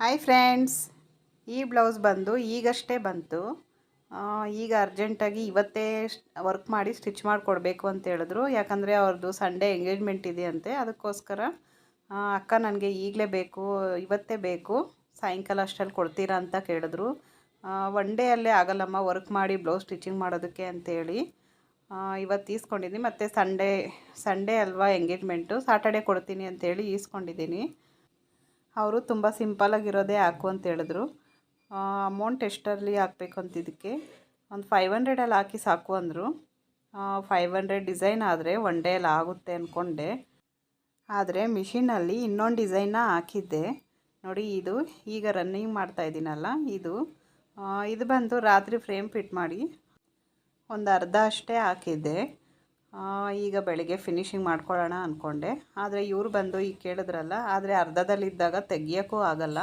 Hi friends ಈ blouse ಬಂದು ಈಗಷ್ಟೇ ಬಂತು. ಈಗ ಅರ್ಜೆಂಟಾಗಿ ಇವತ್ತೇ ವರ್ಕ್ ಮಾಡಿ ಸ್ಟಿಚ್ ಮಾಡಿಕೊಡ್ಬೇಕು ಅಂತ ಹೇಳಿದ್ರು. ಯಾಕಂದರೆ ಅವ್ರದ್ದು ಸಂಡೇ ಎಂಗೇಜ್ಮೆಂಟ್ ಇದೆಯಂತೆ. ಅದಕ್ಕೋಸ್ಕರ ಅಕ್ಕ ನನಗೆ ಈಗಲೇ ಬೇಕು, ಇವತ್ತೇ ಬೇಕು, ಸಾಯಂಕಾಲ ಅಷ್ಟರಲ್ಲಿ ಕೊಡ್ತೀರಾ ಅಂತ ಕೇಳಿದ್ರು. ಒನ್ ಡೇ ಅಲ್ಲೇ ಆಗಲ್ಲಮ್ಮ ವರ್ಕ್ ಮಾಡಿ ಬ್ಲೌಸ್ ಸ್ಟಿಚಿಂಗ್ ಮಾಡೋದಕ್ಕೆ ಅಂತೇಳಿ. ಇವತ್ತು ಈಸ್ಕೊಂಡಿದ್ದೀನಿ. ಮತ್ತು ಸಂಡೇ ಸಂಡೇ ಅಲ್ವಾ ಎಂಗೇಜ್ಮೆಂಟು ಸಾಟರ್ಡೇ ಕೊಡ್ತೀನಿ ಅಂತೇಳಿ ಈಸ್ಕೊಂಡಿದ್ದೀನಿ. ಅವರು ತುಂಬ ಸಿಂಪಲಾಗಿರೋದೇ ಹಾಕು ಅಂತ ಹೇಳಿದ್ರು. ಅಮೌಂಟ್ ಎಷ್ಟರಲ್ಲಿ ಹಾಕಬೇಕು ಇದಕ್ಕೆ? ಒಂದು ಫೈವ್ ಹಂಡ್ರೆಡಲ್ಲಿ ಹಾಕಿ ಸಾಕು ಅಂದರು. ಫೈವ್ ಹಂಡ್ರೆಡ್ ಡಿಸೈನ್ ಆದರೆ ಒನ್ ಡೇಯಲ್ಲಿ ಆಗುತ್ತೆ ಅಂದ್ಕೊಂಡೆ ಆದರೆ ಮಿಷಿನಲ್ಲಿ ಇನ್ನೊಂದು ಡಿಸೈನ್ನ ಹಾಕಿದ್ದೆ. ನೋಡಿ ಇದು ಈಗ ರನ್ನಿಂಗ್ ಮಾಡ್ತಾ ಇದ್ದೀನಲ್ಲ ಇದು. ಇದು ಬಂದು ರಾತ್ರಿ ಫ್ರೇಮ್ ಫಿಟ್ ಮಾಡಿ ಒಂದು ಅರ್ಧ ಅಷ್ಟೇ ಹಾಕಿದ್ದೆ. ಈಗ ಬೆಳಿಗ್ಗೆ ಫಿನಿಶಿಂಗ್ ಮಾಡ್ಕೊಳ್ಳೋಣ ಅಂದ್ಕೊಂಡೆ ಆದರೆ ಇವರು ಬಂದು ಈಗ ಕೇಳಿದ್ರಲ್ಲ, ಆದರೆ ಅರ್ಧದಲ್ಲಿದ್ದಾಗ ತೆಗಿಯೋಕ್ಕೂ ಆಗಲ್ಲ.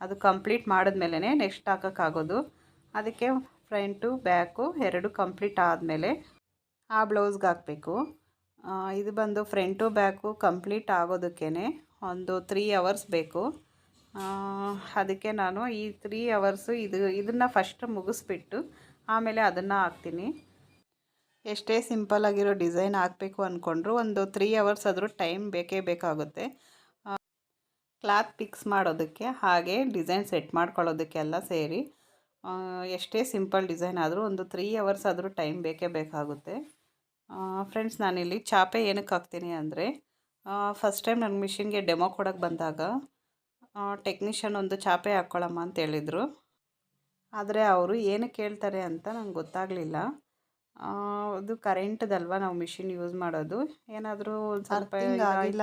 ಅದು ಕಂಪ್ಲೀಟ್ ಮಾಡಿದ್ಮೇಲೆ ನೆಕ್ಸ್ಟ್ ಹಾಕೋಕ್ಕಾಗೋದು. ಅದಕ್ಕೆ ಫ್ರಂಟು ಬ್ಯಾಕು ಎರಡು ಕಂಪ್ಲೀಟ್ ಆದಮೇಲೆ ಆ ಬ್ಲೌಸ್ಗೆ ಹಾಕಬೇಕು. ಇದು ಬಂದು ಫ್ರಂಟು ಬ್ಯಾಕು ಕಂಪ್ಲೀಟ್ ಆಗೋದಕ್ಕೇ ಒಂದು ತ್ರೀ ಅವರ್ಸ್ ಬೇಕು. ಅದಕ್ಕೆ ನಾನು ಈ ತ್ರೀ ಅವರ್ಸು ಇದು, ಇದನ್ನು ಫಸ್ಟ್ ಮುಗಿಸ್ಬಿಟ್ಟು ಆಮೇಲೆ ಅದನ್ನು ಹಾಕ್ತೀನಿ. ಎಷ್ಟೇ ಸಿಂಪಲ್ ಆಗಿರೋ ಡಿಸೈನ್ ಹಾಕಬೇಕು ಅಂದ್ಕೊಂಡ್ರು ಒಂದು ತ್ರೀ ಅವರ್ಸ್ ಆದರೂ ಟೈಮ್ ಬೇಕೇ ಬೇಕಾಗುತ್ತೆ. ಕ್ಲಾತ್ ಫಿಕ್ಸ್ ಮಾಡೋದಕ್ಕೆ ಹಾಗೆ ಡಿಸೈನ್ ಸೆಟ್ ಮಾಡ್ಕೊಳ್ಳೋದಕ್ಕೆಲ್ಲ ಸೇರಿ ಎಷ್ಟೇ ಸಿಂಪಲ್ ಡಿಸೈನ್ ಆದರೂ ಒಂದು ತ್ರೀ ಅವರ್ಸ್ ಆದರೂ ಟೈಮ್ ಬೇಕೇ ಬೇಕಾಗುತ್ತೆ. ಫ್ರೆಂಡ್ಸ್ ನಾನಿಲ್ಲಿ ಚಾಪೆ ಏನಕ್ಕೆ ಹಾಕ್ತೀನಿ ಅಂದರೆ ಫಸ್ಟ್ ಟೈಮ್ ನನ್ನ ಮಿಷಿನ್ಗೆ ಡೆಮೋ ಕೊಡೋಕ್ಕೆ ಬಂದಾಗ ಟೆಕ್ನಿಷಿಯನ್ ಒಂದು ಚಾಪೆ ಹಾಕ್ಕೊಳ್ಳಮ್ಮ ಅಂತ ಹೇಳಿದರು. ಆದರೆ ಅವರು ಏನಕ್ಕೆ ಹೇಳ್ತಾರೆ ಅಂತ ನಂಗೆ ಗೊತ್ತಾಗಲಿಲ್ಲ. ಅದು ಕರೆಂಟ್ದಲ್ವಾ ನಾವು ಮಿಷಿನ್ ಯೂಸ್ ಮಾಡೋದು. ಏನಾದರೂ ಸ್ವಲ್ಪ ಆಗಿಲ್ಲ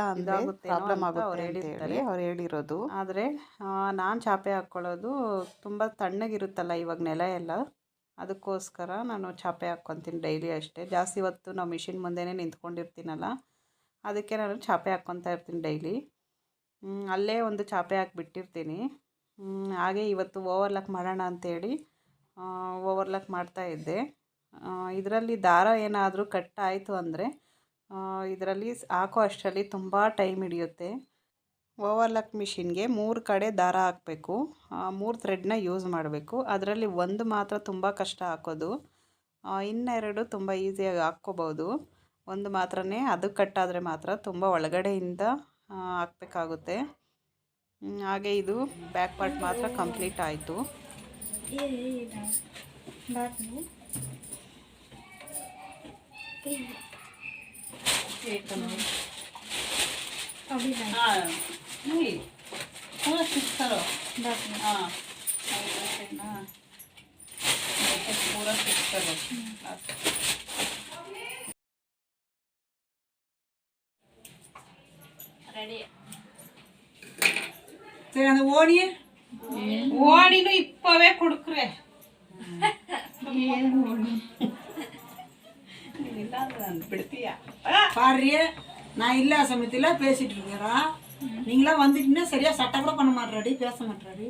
ಪ್ರಾಬ್ಲಮ್ ಆಗುತ್ತೆ ಅವ್ರು ಅಂತ ಹೇಳಿರ್ತಾರೆ. ಅವ್ರು ಹೇಳಿರೋದು. ಆದರೆ ನಾನು ಚಾಪೆ ಹಾಕ್ಕೊಳ್ಳೋದು ತುಂಬ ತಣ್ಣಗಿರುತ್ತಲ್ಲ ಇವಾಗ ನೆಲ ಎಲ್ಲ. ಅದಕ್ಕೋಸ್ಕರ ನಾನು ಚಾಪೆ ಹಾಕ್ಕೊತೀನಿ ಡೈಲಿ ಅಷ್ಟೇ. ಜಾಸ್ತಿ ಹೊತ್ತು ನಾವು ಮಿಷಿನ್ ಮುಂದೆನೇ ನಿಂತ್ಕೊಂಡಿರ್ತೀನಲ್ಲ ಅದಕ್ಕೆ ನಾನು ಚಾಪೆ ಹಾಕ್ಕೊತಾ ಇರ್ತೀನಿ ಡೈಲಿ ಅಲ್ಲೇ ಒಂದು ಚಾಪೆ ಹಾಕ್ಬಿಟ್ಟಿರ್ತೀನಿ ಹಾಗೆ ಇವತ್ತು ಓವರ್ಲಾಕ್ ಮಾಡೋಣ ಅಂತೇಳಿ ಓವರ್ಲಾಕ್ ಮಾಡ್ತಾ ಇದ್ದೆ. ಇದರಲ್ಲಿ ದಾರ ಏನಾದರೂ ಕಟ್ ಆಯಿತು ಅಂದರೆ ಇದರಲ್ಲಿ ಹಾಕೋ ಅಷ್ಟರಲ್ಲಿ ತುಂಬ ಟೈಮ್ ಹಿಡಿಯುತ್ತೆ ಓವರ್ಲಾಕ್ ಮಿಷಿನ್ಗೆ ಮೂರು ಕಡೆ ದಾರ ಹಾಕಬೇಕು ಮೂರು ಥ್ರೆಡ್ನ ಯೂಸ್ ಮಾಡಬೇಕು ಅದರಲ್ಲಿ ಒಂದು ಮಾತ್ರ ತುಂಬ ಕಷ್ಟ ಹಾಕೋದು ಇನ್ನೆರಡು ತುಂಬ ಈಸಿಯಾಗಿ ಹಾಕ್ಕೋಬೋದು ಒಂದು ಮಾತ್ರನೇ ಅದು ಕಟ್ಟಾದರೆ ಮಾತ್ರ ತುಂಬ ಒಳಗಡೆಯಿಂದ ಹಾಕ್ಬೇಕಾಗುತ್ತೆ ಹಾಗೆ ಇದು ಬ್ಯಾಕ್ ಪಾರ್ಟ್ ಮಾತ್ರ ಕಂಪ್ಲೀಟ್ ಆಯಿತು पूरा फिक्स करो சரி அந்த ஓடிய? ஓடினும் இப்பவே கொடுக்குறேன். பாரு நான் இல்லாத சமயத்தில் பேசிட்டு இருக்கிறா நீங்களாம் வந்துட்டீங்கன்னா சரியா சட்டை கூட பண்ண மாட்டாடி பேச மாட்டாடி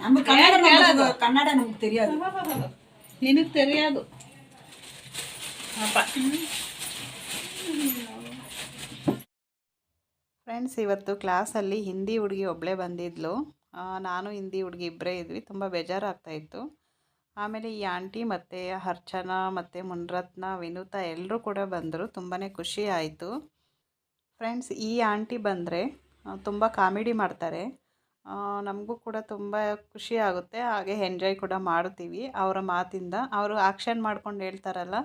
நம்ம கன்னட கன்னட நமக்கு தெரியாது. எனக்கு தெரியாது. ಫ್ರೆಂಡ್ಸ್ ಇವತ್ತು ಕ್ಲಾಸಲ್ಲಿ ಹಿಂದಿ ಹುಡುಗಿ ಒಬ್ಬಳೇ ಬಂದಿದ್ಲು. ನಾನು ಹಿಂದಿ ಹುಡುಗಿ ಇಬ್ಬರೇ ಇದ್ವಿ. ತುಂಬ ಬೇಜಾರಾಗ್ತಾಯಿತ್ತು ಆಮೇಲೆ ಈ ಆಂಟಿ ಮತ್ತು ಅರ್ಚನಾ ಮತ್ತು ಮುನ್ರತ್ನ ವಿನೂತ ಎಲ್ಲರೂ ಕೂಡ ಬಂದರು. ತುಂಬಾ ಖುಷಿ ಆಯಿತು. ಫ್ರೆಂಡ್ಸ್ ಈ ಆಂಟಿ ಬಂದರೆ ತುಂಬ ಕಾಮಿಡಿ ಮಾಡ್ತಾರೆ. ನಮಗೂ ಕೂಡ ತುಂಬ ಖುಷಿ ಆಗುತ್ತೆ. ಹಾಗೆ ಎಂಜಾಯ್ ಕೂಡ ಮಾಡ್ತೀವಿ. ಅವರ ಮಾತಿಂದ ಅವರು ಆಕ್ಷನ್ ಮಾಡ್ಕೊಂಡು ಹೇಳ್ತಾರಲ್ಲ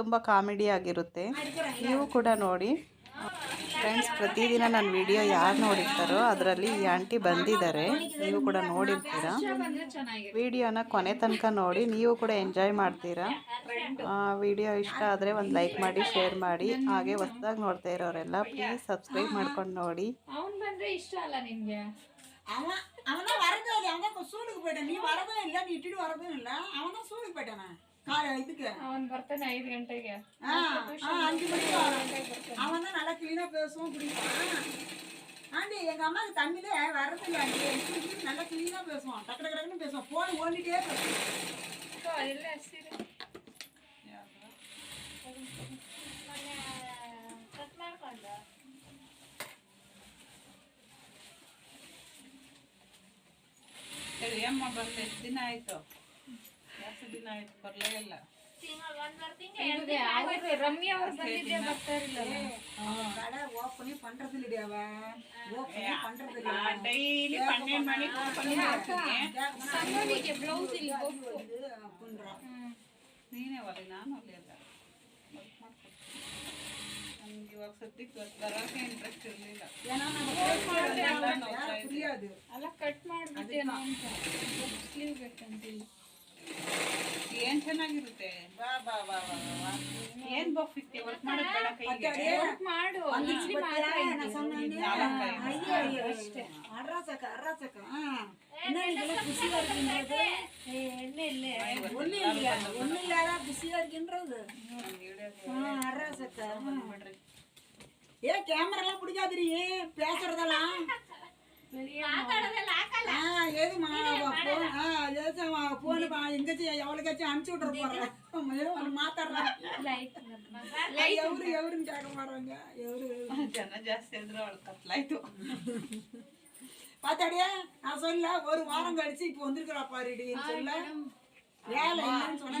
ತುಂಬ ಕಾಮಿಡಿ ಆಗಿರುತ್ತೆ. ನೀವು ಕೂಡ ನೋಡಿ. ಫ್ರೆಂಡ್ಸ್ ಪ್ರತಿದಿನ ನನ್ನ ವಿಡಿಯೋ ಯಾರು ನೋಡಿರ್ತಾರೋ ಅದರಲ್ಲಿ ಈ ಆಂಟಿ ಬಂದಿದ್ದಾರೆ ನೀವು ಕೂಡ ನೋಡಿರ್ತೀರಾ ಬಂದ್ರೆ ಚೆನ್ನಾಗಿರುತ್ತೆ ವಿಡಿಯೋನ ಕೊನೆ ತನಕ ನೋಡಿ ನೀವು ಕೂಡ ಎಂಜಾಯ್ ಮಾಡ್ತೀರಾ ವಿಡಿಯೋ ಇಷ್ಟ ಆದರೆ ಒಂದು ಲೈಕ್ ಮಾಡಿ ಶೇರ್ ಮಾಡಿ ಹಾಗೆ ಹೊಸ್ದಾಗಿ ನೋಡ್ತಾ ಇರೋರೆಲ್ಲ ಪ್ಲೀಸ್ ಸಬ್ಸ್ಕ್ರೈಬ್ ಮಾಡ್ಕೊಂಡು ನೋಡಿ ಅವನ್ ಬಂದ್ರೆ ಇಷ್ಟ ಅಲ್ಲ ನಿಮ್ಗೆ அவன் அவன் தான் வரதே இல்லை அவன் தான் சூடுக்கு போயிட்டான் நீ வரதும் இல்லை நீ இட்டுட்டு வரதும் இல்லை அவன் தான் சூடுக்கு போயிட்டானே காலை இதுக்கு அவன் ಬರ್ತಾನೆ ಐದು ಗಂಟೆಗೆ அஞ்சு நல்லா கிளீனாக பேசுவோம் பிடிப்பான் ஆண்டி எங்கள் அம்மாவுக்கு தமிழே வரதில்லை ஆண்டி. நல்லா கிளீனாக பேசுவான். டக்கு டக்கு பேசுவான். ஃபோன் ஓடிட்டே சரி. ಕಟ್ ಮಾಡ್ಕೊಂಡ ಏಮ್ಮ ಜಾಸ್ತಿ ದಿನ ಆಯ್ತು ಬರ್ಲೇ ಇಲ್ಲ ಇವ್ರಿಗೆ ಅವ್ರು ರಮ್ಯಾ ಅವ್ರು ಬಂದಿದ್ದೆ ಬರ್ತಾ ಇರ್ಲಿಲ್ಲ கடை ஓப்பனே பண்றது இல்லடி அவ ஓப்பனே பண்றது இல்ல ಡೈಲಿ ಪನ್ನೆರಡು ಮಣಿಗೆ ಓಪನ್ ಮಾಡ್ತೀನಿ ಸಂಗವಿಗೆ ಬ್ಲೌಸ್ ಇಲ್ಲಿ ಗೊತ್ತು அப்படின்றா ನೀನೇ ಒಲೆ ನಾನು ಒಲೆ ಅಲ್ಲ ವರ್ಕ್ ಮಾಡ್ಕೊಡ್ತೀನಿ ನಮ್ಗೆ ಇವಾಗ ಸದ್ಯಕ್ಕೆ ಗೊತ್ತು ಬರೋಕೆ ಇಂಟ್ರೆಸ್ಟ್ ಇರಲಿಲ್ಲ ஏன்னா நம்ம யாரும் புரியாது ಅಲ್ಲ ಕಟ್ ಮಾಡ್ಬಿಟ್ಟೇನೋ ಅಂತ ಸ್ಲೀವ್ ಬೇಕಂತಿಲ್ಲ ಏನ್ ಚೆನ್ನಾಗಿರುತ್ತೆ ಬಾ ಬಾ ಬಾ ಬಾ ಬಾ ಏನ್ ಬಫ್ ಇತ್ತೆ ವರ್ಕ್ ಮಾಡೋದ್ ಬೇಡ ಕೈಗೆ ವರ್ಕ್ ಮಾಡು ಇಲ್ಲಿ ಮಾತ್ರ நான் சொன்னேன் ನಾಲ್ಕಾಯಿ. ஐயோ ஐயோ அட்ராசக்க அட்ராசக்க என்ன இதெல்லாம் பிஸியா இருக்கின்றது ಎಣ್ಣೆ ಇಲ್ಲೇ ஒண்ணு இல்லையா ஒண்ணு இல்லாத பிஸியா இருக்கின்றது அட்ராசக்க ஏ கேமரா எல்லாம் பிடிக்காதுரி பேசுறதெல்லாம் ఎవరికొచ్చి అనిచి విడరు పోరా మాతాడరా ఎవరు ఎవరిని కేకమారంగా ఎవరు జన జాస్తి ఎదురు వాళ్ళకి అట్లా అయితే பார்த்தாடியா நான் சொல்ல ஒரு வாரம் கழிச்சு இப்ப வந்திருக்கிறா பாருடி சொல்ல வேலை இல்லைன்னு சொன்னா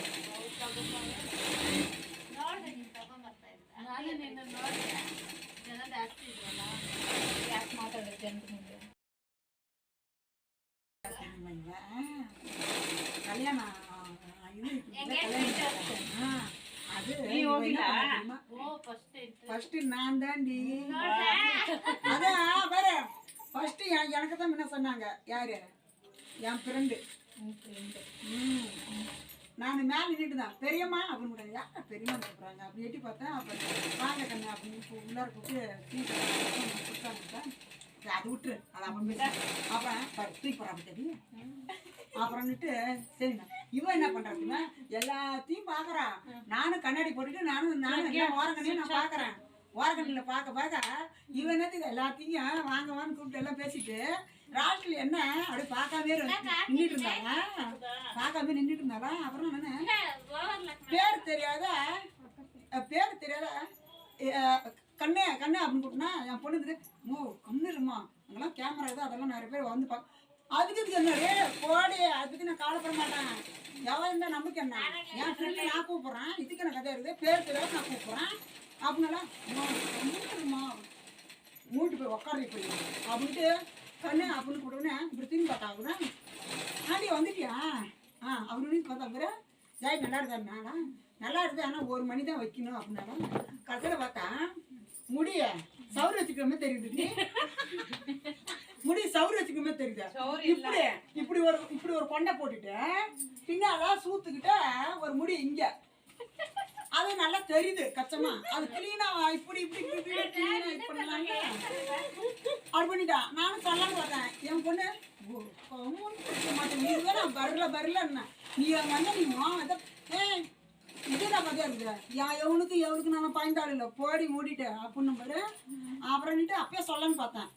சொன்னாங்க யாரு? என் ஃப்ரெண்டு ம். நான் மேலே நின்றுட்டு தான். பெரியம்மா அப்படின்னு கூட யார் பெரியம்மா கூப்பிட்றாங்க அப்படி எட்டி பார்த்தேன். அப்புறம் வாங்க கண்ணு அப்படின்னு உள்ளார கூப்பிட்டு டீ கொடுத்தாங்க அது விட்டுரு. அது பேச அப்புறம் தூக்கி போகிறான் அப்படி அப்புறம்னுட்டு சரிண்ணா இவன் என்ன பண்றாங்க எல்லாத்தையும் பாக்குறா நானும் கண்ணாடி போட்டுட்டு நானும் நானும் எல்லாம் ஓரங்கண்ணையும் நான் பாக்குறேன். ஓரங்கண்ணில பார்க்க பார்க்க இவன் என்னத்துக்கு எல்லாத்தையும் வாங்க வான்னு கூப்பிட்டு எல்லாம் பேசிட்டு ராஷ்டில் என்ன அப்படி பார்க்காம நின்றுட்டு இருந்தாங்க பார்க்காம நின்றுட்டு இருந்தாங்க அப்புறம் என்ன? பேர் தெரியாத பேர் தெரியாத கண்ணே கண்ணே அப்படின்னு கூப்பிட்டுனா என் பொண்ணு இருக்குது மோ கண்ணுருமா அங்கெல்லாம் கேமரா இருக்குது அதெல்லாம் நிறைய பேர் வந்து பார்க்க அதுக்கு என்ன? டே போடி அதுக்கு நான் கவலைப்பட மாட்டேன். எவன் இருந்தால் நமக்கு என்ன? என் ஃப்ரெண்டு நான் கூப்பிட்றேன். இதுக்கு என்ன கதை இருக்குது? பேர் தெரியாத நான் கூப்பிட்றேன். அப்படின்னாலாம் கண்ணுருமா மூட்டு போய் உட்காரு போய் அப்படின்ட்டு கண்ணு அப்படின்னு கூப்பிடுவேன் இப்படி திரும்பி பார்த்தாங்க ஆண்டி வந்துட்டியா? ஆ அவரு பார்த்தா பிறகு ஜாய் நல்லா இருக்காருண்ணா நல்லா இருக்குது ஆனால் ஒரு மணி தான் வைக்கணும் அப்படின்னாலும் கடைசியில் பார்த்தா முடிய சவுறு வச்சுக்கிற மாதிரி தெரியுது முடி சவுறு வச்சுக்கிற மாதிரி தெரியுது? இப்படி இப்படி ஒரு இப்படி ஒரு கொண்டை போட்டுட்டு பின்னால சூத்துக்கிட்ட ஒரு முடி இங்க. அது நல்லா தெரியுது கச்சமா அது கிளீனா இப்படி இப்படி இப்படி கிளீனா இது அப்படி பண்ணிட்டா நானும் சொல்லலாம் பார்த்தேன் என் பொண்ணு மாட்டேன் நீ தான் வரல வரலன்னா நீ வந்து நீ மாவத ஏய் இதுதான் கதையா இருக்குது யா எவனுக்கு எவனுக்கு நம்ம பயந்தாள் இல்லை போடி மூடிட்டு அப்படின்னு பாரு அப்புறம்னுட்டு அப்பயே சொல்லன்னு பார்த்தேன்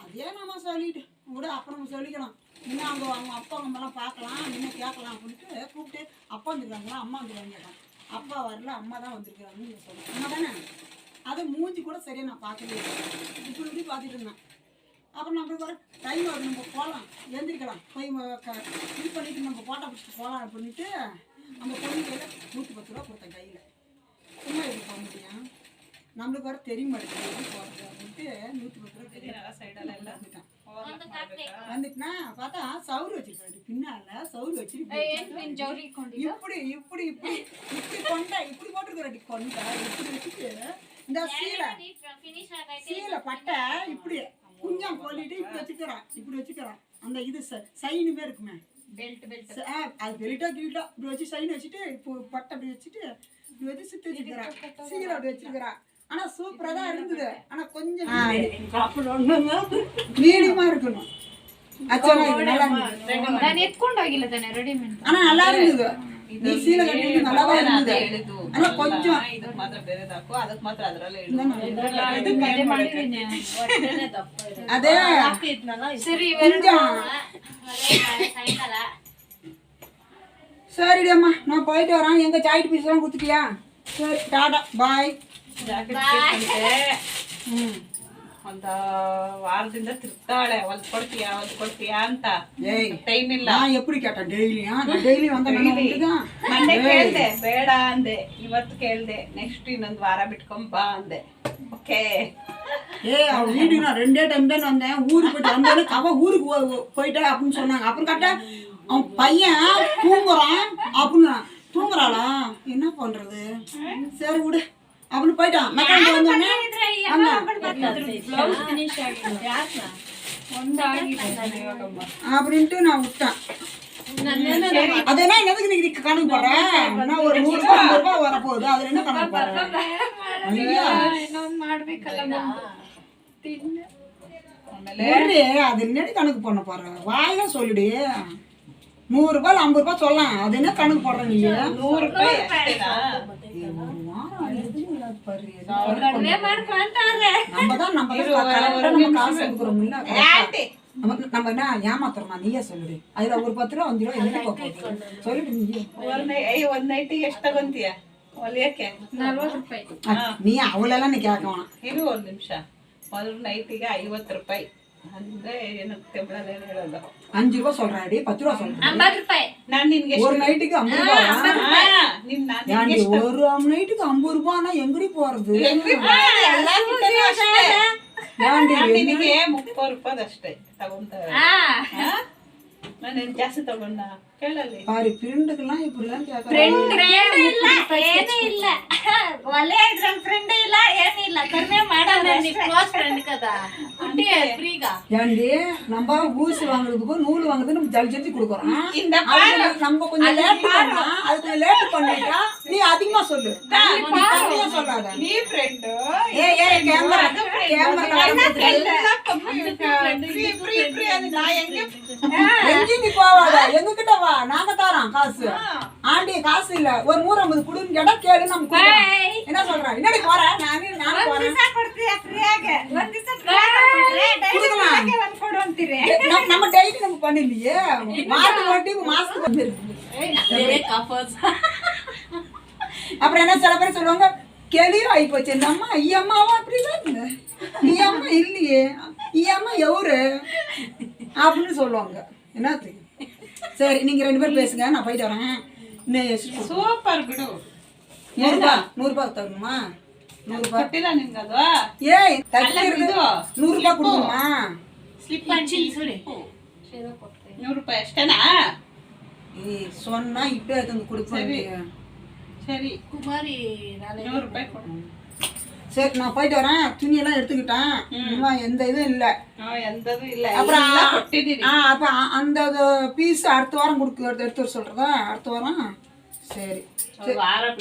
அதே நம்ம சொல்லிட்டு விட அப்புறம் நம்ம சொல்லிக்கலாம் இன்னும் அவங்க அவங்க அப்பா அம்மாலாம் பார்க்கலாம் இன்னும் கேட்கலாம் அப்படின்ட்டு கூப்பிட்டு அப்பா வந்துருக்காங்களா அம்மா வந்துருக்காங்க கேட்டான் அப்பா வரல அம்மா தான் வந்திருக்காருன்னு நீங்கள் சொல்லுங்கள் அம்மா தானே? அதை மூஞ்சி கூட சரியாக நான் பார்க்கவே இல்லை. இப்படி இப்படி பார்த்துட்டு இருந்தேன். அப்புறம் நம்மளுக்கு வர டைம் வரும் நம்ம போகலாம். எழுந்திரிக்கலாம் போய் இது பண்ணிட்டு நம்ம போட்டா பிடிச்சிட்டு போகலாம் அப்படின்ட்டு நம்ம பொண்ணு கையில் நூற்றி பத்து ரூபா கொடுத்தேன் கையில். சும்மா எப்படி போக முடியும். நம்மளுக்கு வர தெரிய மாட்டேங்குது போகிறது அப்படின்ட்டு நூற்றி பத்து ரூபா சைடால் எல்லாம் అందుకనా పాత సౌరు వచ్చింది పిన్నాల సౌరు వచ్చింది ఇప్పుడు ఇప్పుడు ఇప్పుడు ఇప్పుడు కొండ ఇప్పుడు కొట్టుకురండి కొండ ఇప్పుడు వచ్చి இந்த சீலை சீலை பட்டை இப்படி குஞ்சம் கொல்லிட்டு இப்படி வச்சுக்கிறான் இப்படி வச்சுக்கிறான். அந்த இது சைனுமே இருக்குமே. பெல்ட் அது பெல்ட்டா கீழோ இப்படி வச்சு சைன் வச்சுட்டு இப்போ பட்டை அப்படி வச்சுட்டு இப்படி வச்சு சுத்தி வச்சுக்கிறான். சீலை அப்படி வச்சிருக்கிறான். ஆனா சூப்பரா தான் இருந்தது ஆனா கொஞ்சம் மீடியமா இருக்கணும் அச்சனா இது நல்லா இருந்தது. ನಾನು ಎತ್ಕೊಂಡು ಹೋಗಿಲ್ಲ ತಾನೆ ರೆಡಿಮೇಡ್ ஆனா நல்லா இருந்தது நீ சீலை கட்டிட்டு நல்லா தான் ಅದೇ இருந்தது ಹೇಳಿದ್ದು ஆனா கொஞ்சம் ಇದಕ್ಕೆ ಮಾತ್ರ ಬೇರೆದಾಕು ಅದಕ್ಕೆ ಮಾತ್ರ ಅದ್ರಲ್ಲೇ ಇಡು அதே ಸರಿ கொஞ்சம் ಸಾಯಂಕಾಲ சரிடி அம்மா நான் போயிட்டு வரேன் எங்க சாய்ட் பீஸ் எல்லாம் கொடுத்துட்டியா சரி டாடா பாய் ಹ್ಮ್ ಒಂದ ವಾರದಿಂದ ತಿರ್ತಾಳೆ ಹೊಲ್ದ್ ಕೊಡ್ತೀಯಾ ಹೊಲ್ದ್ ಕೊಡ್ತೀಯಾ ಅಂತ ஏய் ಟೈಮ್ ಇಲ್ಲ நான் எப்படி கேட்டேன் டெய்லியா நான் டெய்லி வந்தேன் நான் வந்துட்டுதான். ಮೊನ್ನೆ ಕೇಳ್ದೆ ಬೇಡ ಅಂದೆ ಇವತ್ತು ಕೇಳ್ದೆ ನೆಕ್ಸ್ಟ್ ಇನ್ನೊಂದ್ ವಾರ ಬಿಟ್ಕೊಂಡ್ ಬಾ ಅಂದೆ ಓಕೆ ஏய் அவன் வீட்டுக்கு நான் ரெண்டே டைம் தான் வந்தேன் ஊருக்கு போயிட்டு வந்தோடனே அவன் ஊருக்கு போ- போ- போயிட்டா அப்படின்னு சொன்னாங்க அப்புறம் கரெக்டா அவன் பையன் தூங்குறான் அப்படின்னு தூங்குறாளா என்ன பண்றது சரி விடு அப்படின்னு போயிட்டான் மெக்கானிக் வந்தோடனே அப்படின்ட்டு நான் விட்டேன். அதெல்லாம் என்னதுக்கு நீங்க கணக்கு போடுறேன் ஒரு நூறு ரூபாய் ஐம்பது ரூபாய் வர போகுது அதுல என்ன கணக்கு போடுறேன் அது என்னடி கணக்கு பண்ண போற? வாயில சொல்லிடு. நூறு ரூபாய் ஐம்பது ரூபாய் சொல்லலாம் அது என்ன கணக்கு போடுறேன் நீங்க நூறு ரூபாய். ಅಷ್ಟೇನಾ ಕಡಿಮೆ ಮಾಡ್ಕೊಂತಾರೆ நம்ம தான் நம்ம தான் correct ஆ நம்ம காசு கொடுக்குறோம்ல correct ஆ. நம்ம நம்ம என்ன ஏமாத்துறோமா நீயே சொல்லுடி அதுல ஒரு பத்து ரூபா அஞ்சு ரூபா என்ன போகுது சொல்லுடி நீ ಒಂದ್ ನೈ- ಏಯ್ ಒಂದ್ ನೈಟಿಗೆ ಎಷ್ಟ್ ತಗೊಂತೀಯ ಹೊಲಿಯಕ್ಕೆ ನಲ್ವತ್ತು ರೂಪಾಯಿ நீ அவளெல்லாம் நீ கேட்க வேணாம் ಇರು ಒಂದ್ ನಿಮಿಷ ಮೊದಲು ನೈಟಿಗೆ ಐವತ್ತು ರೂಪಾಯಿ ಅಂದ್ರೆ ಏನು ತೆಂಬಳದೇನು ಹೇಳೋದು அஞ்சு ரூபா சொல்றாடி பத்து ரூபா சொல்றேன் ஐம்பது ರೂಪಾಯಿ ನಾನ್ ನಿನ್ಗೆ ஒரு நைட்டுக்கு ஐம்பது ரூபா ಹಾ, ನಿನ್ ನಾನ್ ஏன்டி ஒரு நைட்டுக்கு ஐம்பது ரூபானா எங்கடி போறது ಎಲ್ಲಾ ಕಿತ್ತನೆ ಅಷ್ಟೇ. ஏன்டி ನಾನ್ ನಿನಗೆ ಮುಪ್ಪತ್ತು ರೂಪಾಯಿ ಅಷ್ಟೇ ತಗೊಂತಾರೆ ಬಾರಿ ಫ್ರೆಂಡ್ಗೆಲ್ಲ ಇಬ್ಬರೆಲ್ಲ ಫ್ರೆಂಡ್ நம்ம ஊசி வாங்குறதுக்கும் நூல் வாங்குறது நம்ம ஜல் ஜல்தி கொடுக்குறோம். இந்த நம்ம கொஞ்சம் லேட் அது கொஞ்சம் லேட் பண்ணிட்டா நீ அதிகமா சொல்லு. எங்க கிட்ட வா. நாங்க தரோம் காசு. ஆண்டி காசு இல்ல. ஒரு 150 குடுன்னு கேட்டா கேளு நம்ம குடுறோம் என்ன சொல்ற? என்னடி போற? நம்ம டெய்லி நம்ம பண்ணலையே மட்டும் மாசம் அப்புறம் என்ன சில பேர் சொல்லுவாங்க கெளியும் ஆகி போச்சு இந்த அம்மா ಈ அம்மாவும் அப்படிதான் இருந்த ಈ அம்மா இல்லையே ಈ அம்மா எவரு அப்படின்னு சொல்லுவாங்க என்னத்துக்கு சரி நீங்க ரெண்டு பேரும் பேசுங்க நான் போயிட்டு வரேன் இன்னும் ಎಷ್ಟು ಸೂಪರ್ ಬಿಡು நூறுபா நூறுபா தரணுமா நூறுபா ಕೊಟ್ಟಿಲ್ಲ ನಿನ್ಗದು ஏய் தைக்கிறது ಇದು நூறுபா கொடுக்கணுமா ಸ್ಲಿಪ್ ನೂರು ರೂಪಾಯಿ ಅಷ್ಟೇನಾ ஏய் சொன்னா இப்போ எடுத்து கொடுப்பேன் சரி குமாரி நூறு சரி நான் போயிட்டு வரேன். துணியெல்லாம் எடுத்துக்கிட்டேன். இனிமே எந்த இதுவும் இல்லை. எந்த இதுவும் இல்லை. அப்புறம் ஆ அப்போ அந்த பீஸ் அடுத்த வாரம் கொடுக்க எடுத்து வர சொல்கிறதா அடுத்த வாரம்? சரி. சரி. வாரம்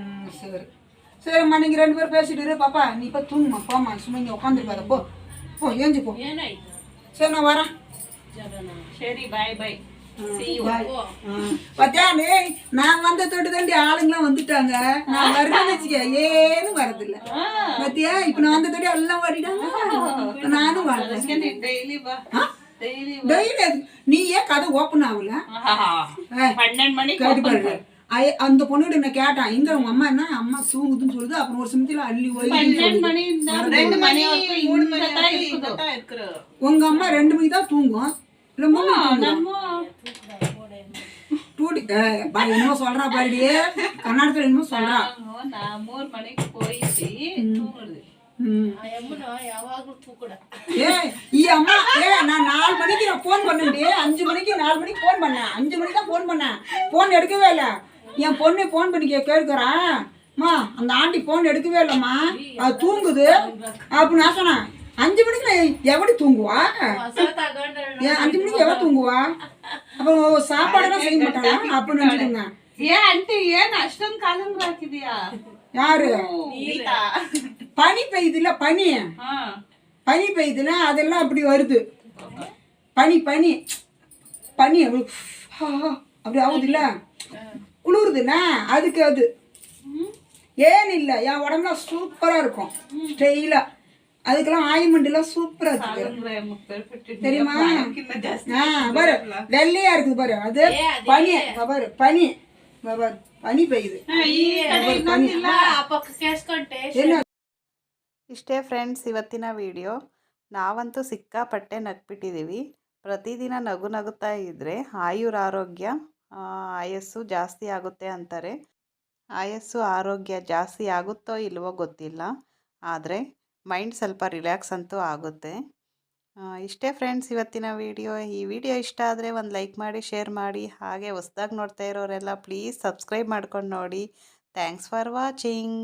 ம் சரி. சரிம்மா நீங்கள் ரெண்டு பேரும் பேசிட்டு இரு பாப்பா. நீ இப்போ தூங்குமா போம்மா. சும்மா இங்கே உட்காந்துருப்பாத போ. போ ஏஞ்சி போ. சரி நான் வரேன். சரி பாய் பாய் பத்தாமே நான் வந்த தொட்டு தாண்டி ஆளுங்களாம் வந்துட்டாங்க. நான் வருதுன்னு வச்சுக்க ஏதும் வரதில்ல. பத்தியா? இப்ப நான் வந்த தொட்டி எல்லாம் ஓடிட்டாங்க நானும் வரேன் டெய்லி நீ ஏன் கதை ஓப்பன் ஆகல? பன்னெண்டு மணிக்கு அந்த பொண்ணு என்ன கேட்டான். எங்க உங்க அம்மா என்ன? அம்மா சூங்குதுன்னு சொல்லுது. அப்புறம் ஒரு சமயத்துல அள்ளி ஓய் உங்க அம்மா ரெண்டு மணி தான் தூங்கும். என்னமோ சொல்றா பாருடியே கர்நாடகத்துல என்னமோ சொல்றா. மூணு மணிக்கு போயிட்டு தூங்குறது. அஞ்சு மணிக்கு நாலு மணிக்கு போன் பண்ணேன். அஞ்சு மணிக்கு தான் போன் பண்ணேன். போன் எடுக்கவே இல்லை. என் பொண்ணு போன் பண்ணி கேட்கிறான் அந்த ஆண்டி போன் எடுக்கவே இல்லைம்மா. அது தூங்குது. அப்படின்னு நான் சொன்னேன். அஞ்சு மணிக்கு எப்படி தூங்குவா? அஞ்சு மணிக்கு எவ தூங்குவா? அப்போ சாப்பாடெல்லாம் செய்ய மாட்டானா அப்படின்னு நினைச்சுக்கோங்க ஏன் ஆண்டி ஏன் அஷ்டம் காலம் ராக்கிதியா யாரு? பனி பெய்யுது பெய்யுதுல பனி பனி பெய்யுதுன்னா அதெல்லாம் அப்படி வருது. பனி பனி. பனி அப்படி அப்படி ஆகுதுல்ல? குளிருதுன்னா அதுக்கு அது. ஏன் இல்லை? என் உடம்புலாம் சூப்பராக இருக்கும். ஸ்டெயிலாக அதுக்கெல்லாம் ஆயிமெண்ட்லாம் சூப்பராக இருக்கு தெரியுமா ஆ பாரு வெள்ளையா இருக்குது பாரு அது பனி இங்க பாரு பனி இங்க பாரு பனி பெய்யுது பனி ಅಪ್ಪ ಕೇಳಿಸ್ಕೊಂಡೆ என்ன ಇಷ್ಟೇ ಫ್ರೆಂಡ್ಸ್ ಇವತ್ತಿನ ವಿಡಿಯೋ ನಾವಂತೂ ಸಿಕ್ಕಾಪಟ್ಟೆ ನಗ್ಬಿಟ್ಟಿದ್ದೀವಿ ಪ್ರತಿದಿನ ನಗು ನಗುತ್ತಾ ಇದ್ದರೆ ಆಯುರ್ ಆರೋಗ್ಯ ಆ, ಆಯಸ್ಸು ಜಾಸ್ತಿ ಆಗುತ್ತೆ ಅಂತಾರೆ ಆಯಸ್ಸು ಆರೋಗ್ಯ ಜಾಸ್ತಿ ಆಗುತ್ತೋ ಇಲ್ವೋ ಗೊತ್ತಿಲ್ಲ ಆದರೆ ಮೈಂಡ್ ಸ್ವಲ್ಪ ರಿಲ್ಯಾಕ್ಸ್ ಅಂತೂ ಆಗುತ್ತೆ. ಇಷ್ಟೇ ಫ್ರೆಂಡ್ಸ್ ಇವತ್ತಿನ ವಿಡಿಯೋ. ಈ ವಿಡಿಯೋ ಇಷ್ಟ ಆದರೆ ಒಂದು ಲೈಕ್ ಮಾಡಿ, ಶೇರ್ ಮಾಡಿ, ಹಾಗೆ ಹೊಸ್ದಾಗಿ ನೋಡ್ತಾ ಇರೋರೆಲ್ಲ ಪ್ಲೀಸ್ ಸಬ್ಸ್ಕ್ರೈಬ್ ಮಾಡ್ಕೊಂಡು ನೋಡಿ. Thanks for watching.